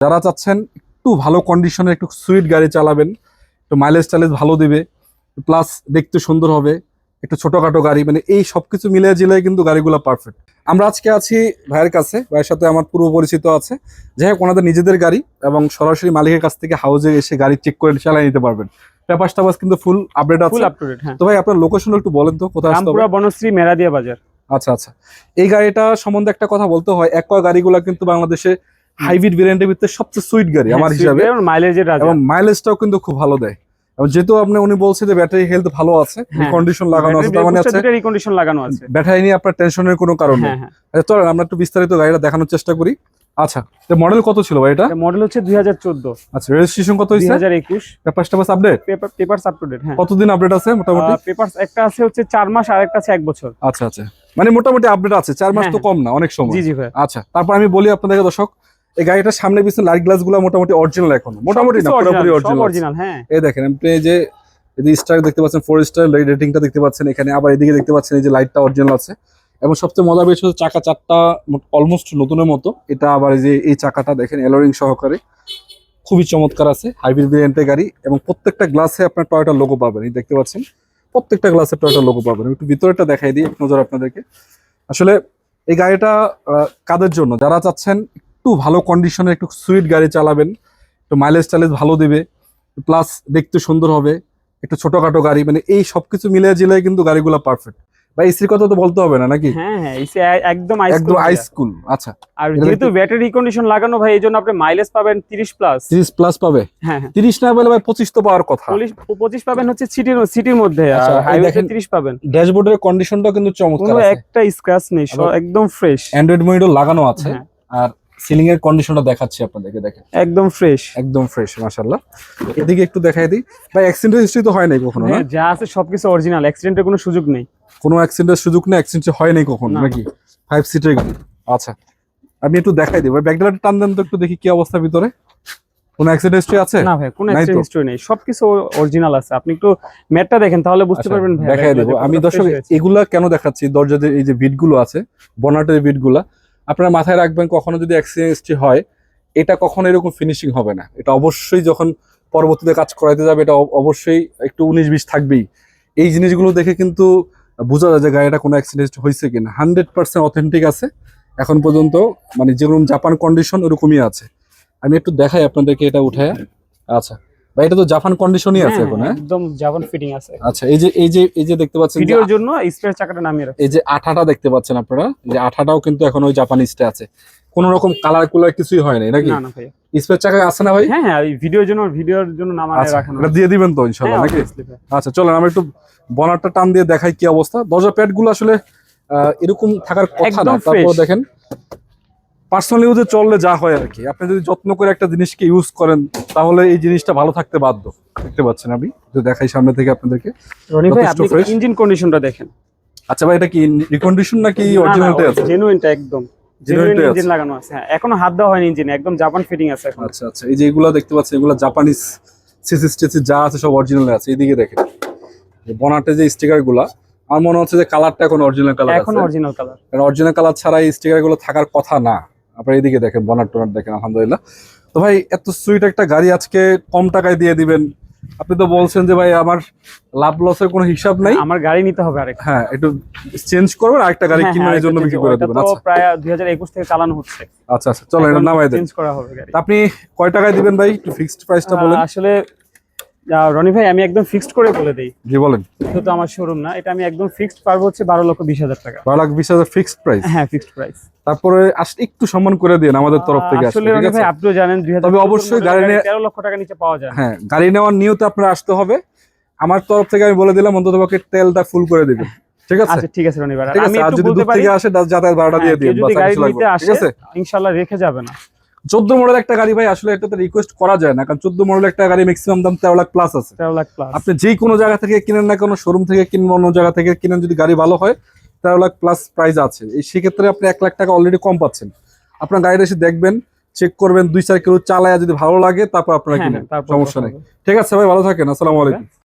যারা চাচ্ছেন একটু ভালো কন্ডিশনের একটু সুইট গাড়ি চালাবেন একটু মাইলেজ টাইলেজ ভালো দিবে প্লাস দেখতে সুন্দর হবে একটু ছোটখাটো গাড়ি মানে এই সবকিছু মিলে জিলে কিন্তু গাড়িগুলো পারফেক্ট আমরা আজকে আছি ভাইয়ের কাছে ভাইয়ের সাথে আমার পূর্ব পরিচিত আছে। যাই হোক ওনাদের নিজেদের গাড়ি এবং সরাসরি মালিকের কাছ থেকে হাউজে এসে গাড়ি চেক করে চালিয়ে নিতে পারবেন। পেপার টাপাস কিন্তু ফুল আপডেট ফুল আছে। আপ টু ডেট হ্যাঁ। তো ভাই আপনার লোকেশন একটু বলেন তো কোথায় আসতে হবে? রামপুরা বনশ্রী মেরাদিয়া বাজার। আচ্ছা আচ্ছা। এই গাড়িটা সম্বন্ধে একটা কথা বলতে হয় একোয়া গাড়িগুলো কিন্তু বাংলাদেশে হাইব্রিড ভেরিয়েন্টের ভিতরে সবচেয়ে সুইট গাড়ি হ্যাঁ, আমার হিসাবে। মাইলেজের রাজা। এবং মাইলেজটাও কিন্তু খুব ভালো দেয়। এবং যেহেতু আপনি উনি বলছে যে ব্যাটারি হেলথ ভালো আছে হ্যাঁ। কন্ডিশন লাগানো আছে তার মানে আছে রিকন্ডিশন লাগানো আছে। ব্যাটারি নিয়ে আপনার টেনশনের কোনো কারণ নেই। হ্যাঁ হ্যাঁ। আচ্ছা চলেন আমরা একটু বিস্তারিত গাড়িটা দেখানোর চেষ্টা করি। আচ্ছা তো মডেল কত ছিল ভাই এটা? মডেল হচ্ছে দুই হাজার চোদ্দ। আচ্ছা রেজিস্ট্রেশন কত দুই হয়েছে হাজার একুশ। Paper টাপাস update paper paper up to date হ্যাঁ। কতদিন আপডেট আছে মোটামুটি? পেপার একটা আছে হচ্ছে চার মাস আর একটা আছে এক বছর। আচ্ছা আচ্ছা। মানে মোটামুটি আপডেট আছে চার মাস হ্যাঁ, তো কম না অনেক সময়। জি জি ভাই। আচ্ছা তারপর আমি বলি আপনাদেরকে দর্শক এই গাড়িটার সামনে পিছনে লাইট গ্লাসগুলো মোটামুটি অরিজিনাল এখন। মোটামুটি না পুরোপুরি অরিজিনাল হ্যাঁ। এই দেখেন আপনি যে এদিকে স্টার দেখতে পাচ্ছেন ফোর স্টার রেটিংটা দেখতে পাচ্ছেন এখানে। আবার এদিকে দেখতে পাচ্ছেন এই যে লাইটটা অরিজিনাল আছে। এবং সবচেয়ে মজার বিষয় হচ্ছে চাকা চারটা অলমোস্ট নতুনের মতো। এটা আবার এই যে এই চাকাটা দেখেন এলোরিং সহকারে। খুবই চমৎকার আছে হাইব্রিড ভেরিয়েন্টের গাড়ি। এবং প্রত্যেকটা গ্লাসে আপনার টয়টা লোগো পাবেন এই দেখতে পাচ্ছেন। প্রত্যেকটা গ্লাসে টয়টা লোগো পাবেন। একটু ভিতরেটা দেখাই দিই এক নজর আপনাদেরকে। আসলে এই গাড়িটা কাদের জন্য? যারা চাচ্ছেন ভালো কন্ডিশনের একটু সুইট গাড়ি চালাবেন একটু মাইলেজ টাইলেজ ভালো দেবে প্লাস দেখতে সুন্দর হবে একটু ছোটখাটো গাড়ি মানে এই সবকিছু মিলে জিলে কিন্তু গাড়িগুলো পারফেক্ট বা এসির কথা তো বলতে হবে না নাকি? হ্যাঁ হ্যাঁ একদম আইস একদম হাই স্কুল আচ্ছা। আর যেহেতু ব্যাটারি রিকন্ডিশন লাগানো ভাই এই জন্য আপনি মাইলেজ পাবেন তিরিশ প্লাস তিরিশ প্লাস পাবে? হ্যাঁ হ্যাঁ। তিরিশ না পেলে ভাই পঁচিশ তো পাওয়ার কথা। পঁচিশ পঁচিশ পাবেন হচ্ছে সিটির সিটির মধ্যে আচ্ছা, আর হাইওয়েতে দেখেন- তিরিশ পাবেন। ড্যাশবোর্ডের কন্ডিশনটাও কিন্তু চমৎকার কোনো আছে। একটা স্ক্র্যাচ নেই একদম ফ্রেশ অ্যান্ড্রয়েড মনিটর লাগানো আছে। হ্যাঁ। আর সিলিং এর কন্ডিশনটা দেখাচ্ছি আপনাদেরকে দেখেন। একদম ফ্রেশ একদম ফ্রেশ মাশাআল্লাহ। এদিকে একটু দেখাই দিই। ভাই অ্যাক্সিডেন্ট হিস্ট্রি তো হয় নাই কখনো না? হ্যাঁ যা আছে সবকিছু অরিজিনাল অ্যাক্সিডেন্টের কোনো সুযোগ নেই। কোনো অ্যাক্সিডেন্টের সুযোগ নেই অ্যাক্সিডেন্ট হয় নাই কখনো। নাকি? ফাইভ সিটের গাড়ি। আচ্ছা আমি একটু দেখাই দিই। ভাই ব্যাকডালাটা টান দেন তো একটু দেখি কি অবস্থা ভিতরে। কোনো অ্যাক্সিডেন্ট হিস্ট্রি আছে? না ভাই কোনো অ্যাক্সিডেন্ট হিস্ট্রি নেই। সবকিছু অরিজিনাল আছে। আপনি একটু ম্যাটটা দেখেন তাহলে বুঝতে আচ্ছা, পারবেন ভাই দেখাই দেবো। আমি দর্শক এগুলা কেন দেখাচ্ছি? দরজাদের এই যে বিটগুলো আছে বনাটের বিটগুলা আপনারা মাথায় রাখবেন কখনো যদি অ্যাক্সিডেন্ট হয়, এটা কখনো এরকম ফিনিশিং হবে না। এটা অবশ্যই যখন পরবর্তীতে কাজ করাইতে যাবে, এটা অবশ্যই একটু উনিশ বিশ থাকবেই। এই জিনিসগুলো দেখে কিন্তু বোঝা যায় যে গাড়িটা কোনো অ্যাক্সিডেন্ট হয়েছে কিনা। হান্ড্রেড পার্সেন্ট অথেন্টিক আছে। এখন পর্যন্ত মানে যেরকম জাপান কন্ডিশন ওরকমই আছে। আমি একটু দেখাই আপনাদেরকে এটা উঠায়। আচ্ছা। ভাই এটা তো জাপান কন্ডিশনই আছে হ্যাঁ, এখন হ্যাঁ? একদম জাপান ফিটিং আছে। আচ্ছা এই যে এই যে এই যে দেখতে পাচ্ছেন ভিডিওর জন্য স্পেয়ার চাকাটা নামিয়ে রাখছি। এই যে আঠাটা দেখতে পাচ্ছেন আপনারা যে আঠাটাও কিন্তু এখন ওই জাপানিজটা আছে। কোন রকম কালার কুলার কিছুই হয় নাই নাকি? না না ভাই। স্পেস চাকা আছে না ভাই? হ্যাঁ হ্যাঁ ভিডিওর জন্য ভিডিওর জন্য নামানো আচ্ছা রাখানো এটা দিয়ে দিবেন তো ইনশাআল্লাহ হ্যাঁ, নাকি? আচ্ছা চলেন আমরা একটু বনারটা টান দিয়ে দেখাই কি অবস্থা। দরজা প্যাডগুলো আসলে আহ, এরকম থাকার কথা না তারপর দেখেন। পার্সোনাল ইউজে চললে যা হয় আর কি। আপনি যদি যত্ন করে একটা জিনিসকে ইউজ করেন তাহলে এই জিনিসটা ভালো থাকতে বাধ্য। দেখতে পাচ্ছেন আমি যদি দেখাই সামনে থেকে আপনাদেরকে। ইঞ্জিন কন্ডিশনটা দেখেন? আচ্ছা ভাই এটা কি রিকন্ডিশন নাকি অরিজিনালটাই আছে? জেনুইনটা একদম। জেনুইন ইঞ্জিন লাগানো আছে। হ্যাঁ এখনও হাত দেওয়া হয়নি ইঞ্জিনে একদম জাপান ফিটিং আছে এখন। আচ্ছা আচ্ছা। এই যে এগুলো দেখতে পাচ্ছেন এগুলো জাপানিজ সিসি স্টেসি যা আছে সব অরিজিনাল আছে। এইদিকে দেখেন। বনাটে যে স্টিকারগুলা আমার মনে হচ্ছে যে কালারটা এখন অরিজিনাল কালার এখন অরিজিনাল কালার কারণ অরিজিনাল কালার ছাড়া এই স্টিকারগুলো থাকার কথা না। আপনারা এইদিকে দেখেন বনাট টনাট দেখেন আলহামদুলিল্লাহ। তো ভাই এত সুইট একটা গাড়ি আজকে কম টাকায় দিয়ে দিবেন। আপনি তো বলছেন যে ভাই আমার লাভ লসের কোনো হিসাব নাই। আমার গাড়ি নিতে হবে আরেক হ্যাঁ একটু চেঞ্জ করবেন আরেকটা গাড়ি কিনার জন্য বিক্রি করে দেবেন। তো আচ্ছা। প্রায় 2021 থেকে চালানো হচ্ছে। আচ্ছা আচ্ছা চলো এটা নামাই দেন। চেঞ্জ করা হবে গাড়ি। আপনি কয় টাকায় দিবেন ভাই? একটু ফিক্সড প্রাইসটা বলেন। আসলে রনি ভাই আমি একদম ফিক্সড করে বলে দেই। জি বলেন। যেহেতু আমার শোরুম না এটা আমি একদম ফিক্সড পারব হচ্ছে বারো লক্ষ বিশ হাজার টাকা। বারো লাখ বিশ হাজার ফিক্সড প্রাইস হ্যাঁ ফিক্সড প্রাইস তারপরে একটু সম্মান করে দিন আমাদের তরফ থেকে আসলে রনি ভাই আপনিও জানেন তবে অবশ্যই গাড়ি নিয়ে- তেরো লক্ষ টাকা নিচে পাওয়া যায়। হ্যাঁ গাড়ি নেওয়ার নিয়তে আপনার আসতে হবে। আমার তরফ থেকে আমি বলে দিলাম অন্তত পক্ষে তেলটা ফুল করে দিবেন। ঠিক আছে? আচ্ছা ঠিক আছে রনি ভাই। আমি একটু যদি বলতে পারি আসে যাতায়াত ভাড়াটা দিয়ে হ্যাঁ, দিন যদি গাড়ি নিতে ঠিক আসে আছে? ইনশাল্লাহ রেখে যাবে না। চোদ্দ মডেল একটা গাড়ি ভাই আসলে এটাতে রিকোয়েস্ট করা যায় না কারণ চোদ্দ মডেল একটা গাড়ি ম্যাক্সিমাম দাম তেরো লাখ প্লাস আছে। তেরো লাখ প্লাস আপনি যে কোনো জায়গা থেকে কিনেন না কোনো শোরুম থেকে কিনবেন অন্য জায়গা থেকে কিনেন যদি গাড়ি ভালো হয় তেরো লাখ প্লাস প্রাইস আছে। এই সেক্ষেত্রে আপনি এক লাখ টাকা অলরেডি কম পাচ্ছেন। আপনার গাড়িটা এসে দেখবেন চেক করবেন দুই চার কিলো চালায় যদি ভালো লাগে তারপর আপনারা হ্যাঁ কিনেন সমস্যা নেই। ঠিক আছে ভাই ভালো থাকেন আসসালামু আলাইকুম।